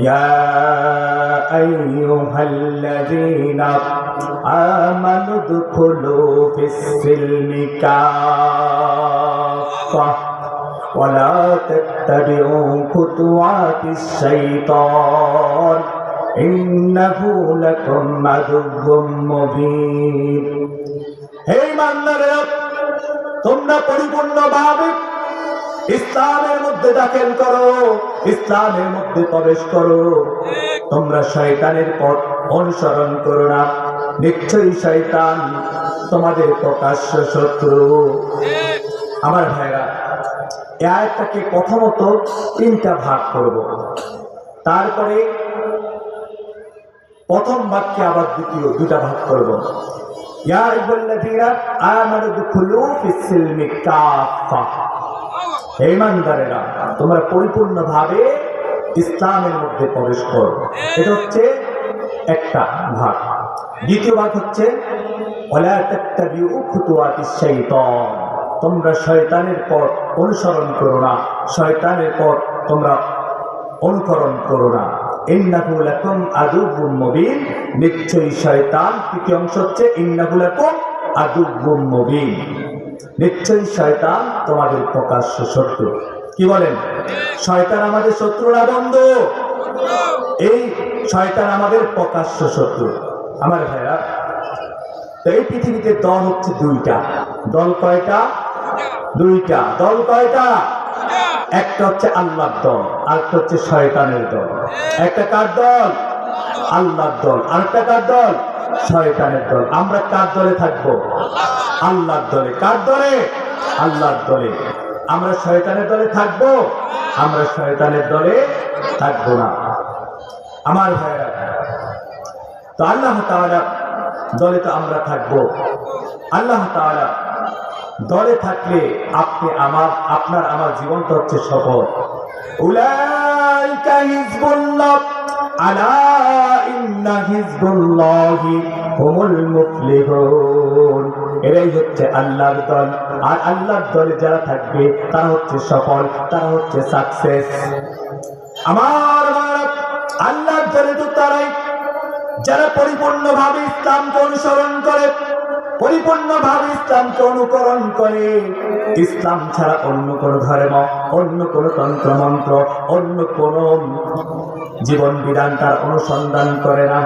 يا أيها الذين آمنوا ادخلوا في السلم كافة ولا تتبعوا خطوات الشيطان إنه لكم عدو مبين হে ইমানদারেরা তোমরা পরিপূর্ণভাবে ইসলামের মধ্যে দাখিল করো ইসলামের মধ্যে প্রবেশ করো। তোমরা শয়তানের পথ অনুসরণ করো না। নিশ্চয়ই শয়তান তোমাদের প্রকাশ্য শত্রু। আমার ভাইরা আয়াতটাকে প্রথমত তিনটা ভাগ করব। তারপরে প্রথম বাক্যে আবার দ্বিতীয় দুটা ভাগ করব। ইয়া আইয়ুহাল্লাযীনা আমানু দুখুলু ফিস-সিলমি কাফা হে ইমানদারেরা তোমরা পরিপূর্ণভাবে ইসলামের মধ্যে প্রবেশ করো। এটা হচ্ছে একটা ভাগ। দ্বিতীয় ভাগ হচ্ছে তোমরা শয়তানের পথ অনুসরণ করো না। শয়তানের পথ তোমরা অনুকরণ করো না। ইন্নাহু লাকুম আদুউম মুবিন। নিশ্চয়ই শয়তান, তৃতীয় অংশ হচ্ছে, ইন্নাহু লাকুম আদুউম মুবিন। নিশ্চয়ই শয়তান তোমাদের প্রকাশ্য শত্রু। কি বলেন? শয়তান আমাদের শত্রু না বন্ধু এই শয়তান আমাদের প্রকাশ্য শত্রু। আমার ভাইরা এই পৃথিবীতে দল হচ্ছে দুইটা। দল কয়টা? দুইটা। দল কয়টা? একটা হচ্ছে আল্লাহর দল, আরেকটা হচ্ছে শয়তানের দল। একটা কার দল? আল্লাহর দল। আরেকটা কার দল? শয়তানের দল। আমরা কার দলে থাকব? আল্লাহর দলে। কার দলে? আল্লাহর দলে। আমরা শয়তানের দলে থাকব? আমরা শয়তানের দলে থাকব না। আমার তো আল্লাহ দলে তো আমরা থাকব। আল্লাহ তাআলা দলে থাকলে আপনি আমার, আপনার আমার জীবনটা হচ্ছে সফল। উলাইকা আলা ইন্না হিজবুল্লাহি হুমুল মুফলিহুন। এরাই হচ্ছে আল্লাহর দল। আর আল্লাহর দলে যারা থাকবে, তারা হচ্ছে সফল, তারা হচ্ছে সাকসেস আমার আল্লাহর দলে তো তারাই। যারা পরিপূর্ণভাবে ইসলামকে অনুসরণ করে, পরিপূর্ণভাবে ইসলামকে অনুকরণ করে, ইসলাম ছাড়া অন্য কোন ধর্ম, অন্য কোন তন্ত্রমন্ত্র, অন্য কোন জীবন বিধান তার অনুসন্ধান করে না।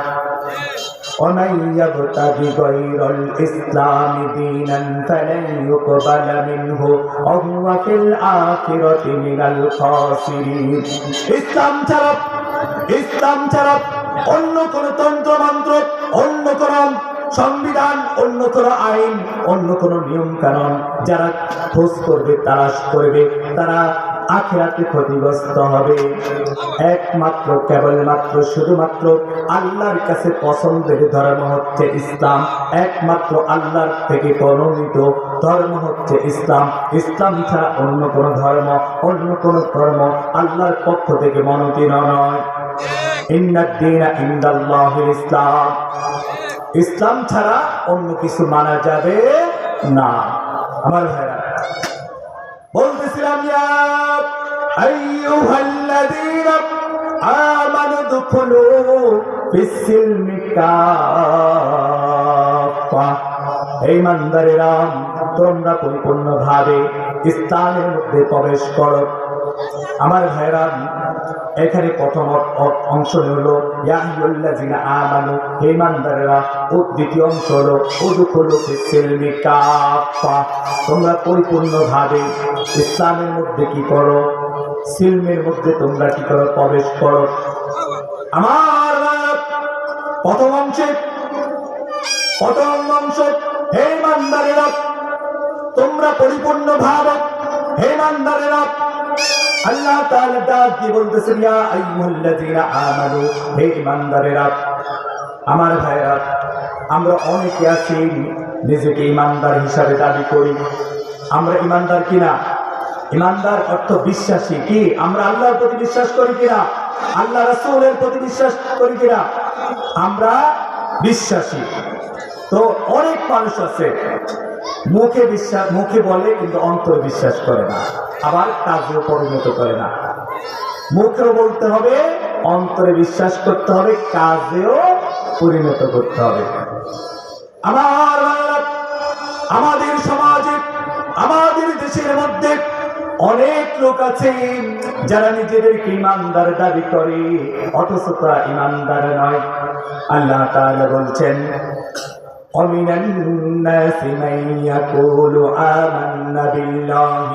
ومن يبتغ غير الإسلام دينا فلن يقبل منه وهو في الآخرة من الخاسرين ইসলাম ছাড়া ইসলাম ছাড়া অন্য কোন তন্ত্রমন্ত্র অন্য কোন সংবিধান অন্য কোন আইন অন্য কোন নিয়ম কানুন যারা খোঁজ করবে তালাশ করবে তারা আখেরাতে ক্ষতিগ্রস্ত হবে। একমাত্র, কেবলমাত্র, শুধুমাত্র আল্লাহর কাছে পছন্দের ধর্ম হচ্ছে ইসলাম। একমাত্র আল্লাহর থেকে প্রণীত ধর্ম হচ্ছে ইসলাম। ইসলাম ছাড়া অন্য কোনো ধর্ম, অন্য কোনো ধর্ম আল্লাহর পক্ষ থেকে মনোতীন নয়। ইসলাম। ইসলাম ছাড়া অন্য কিছু মানা যাবে না। আমার ভাইরা আইয়ুহাল্লাযীনা আমানু দুখুলু ফিস-সিলমি কাফা হে ইমানদারেরা, তোমরা পরিপূর্ণভাবে ইসলামের মধ্যে প্রবেশ করো। আমার ভাইরা এখানে প্রথম অংশ হলো ইয়াহিউল্লাযিনা আমানু, হে ইমানদারেরা, ও দ্বিতীয় অংশ হলো উদখুলু ফিস-সিলমি কাফা তোমরা পরিপূর্ণভাবে ইসলামের মধ্যে কি করো? সিলমের মধ্যে তোমরা কি করো? প্রবেশ করো। আমার প্রথম অংশে, প্রথম অংশ, হে ইমানদারেরা তোমরা পরিপূর্ণ ভাব, হে ইমানদারেরা আল্লাহ তাআলা ডাক দিয়ে বলতেছেন, ইয়া আইয়ুহাল্লাযীনা আমানু, হে ইমানদারেরা আমার ভাইরা আমরা অনেকে আছি, নিজেকে ইমানদার হিসাবে দাবি করি। আমরা ইমানদার কিনা? ইমানদার অর্থ বিশ্বাসী কি? আমরা আল্লাহর প্রতি বিশ্বাস করি কিনা? আল্লাহ রাসূলের প্রতি বিশ্বাস করি কিনা? আমরা বিশ্বাসী। তো অনেক মানুষ আছে, মুখে বিশ্বাস, মুখে বলে কিন্তু অন্তরে বিশ্বাস করে না। আবার কাজেও পরিণত করে না। মুখেও বলতে হবে, অন্তরে বিশ্বাস করতে হবে, কাজেও পরিণত করতে হবে। আমার আমাদের সমাজে, আমাদের দেশের মধ্যে অনেক লোক আছে যারা নিজেদেরকে ইমানদার দাবি করে অথচ তারা ইমানদার নয় আল্লাহ তাআলা বলছেন ومن الناس من يقول آمنا بالله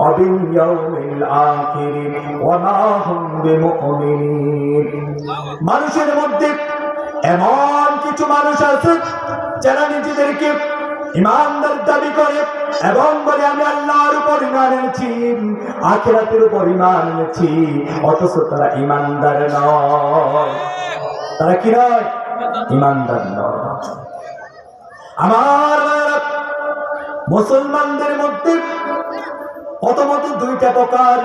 وباليوم الآخر وما هم بمؤمنين মানুষের মধ্যে এমন কিছু মানুষ আছে যারা নিজেদেরকে ইমানদার দাবি করে এবং বলে, আমি আল্লাহর উপর ইমান এনেছি, আখিরাতের উপর ইমান এনেছি, অথচ তারা ইমানদার নয়। তারা কি নয়? ইমানদার নয়। আমার মুসলমানদের মধ্যে প্রথমত দুইটা প্রকার।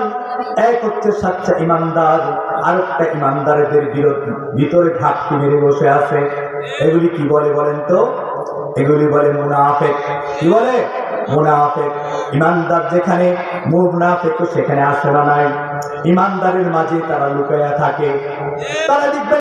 এক হচ্ছে সাচ্চা ইমানদার আর একটা ইমানদারদের বিরোধ ভিতরে ঘাটতি মেরে বসে আছে। এগুলি কি বলে বলেন তো? এগুলি বলে মুনাফেক। কি বলে? মুনাফেক। ইমানদার যেখানে মুনাফেক, সেখানে আসে না নাই। ইমানদারের মাঝে তারা লুকাইয়া থাকে। তারা দেখবে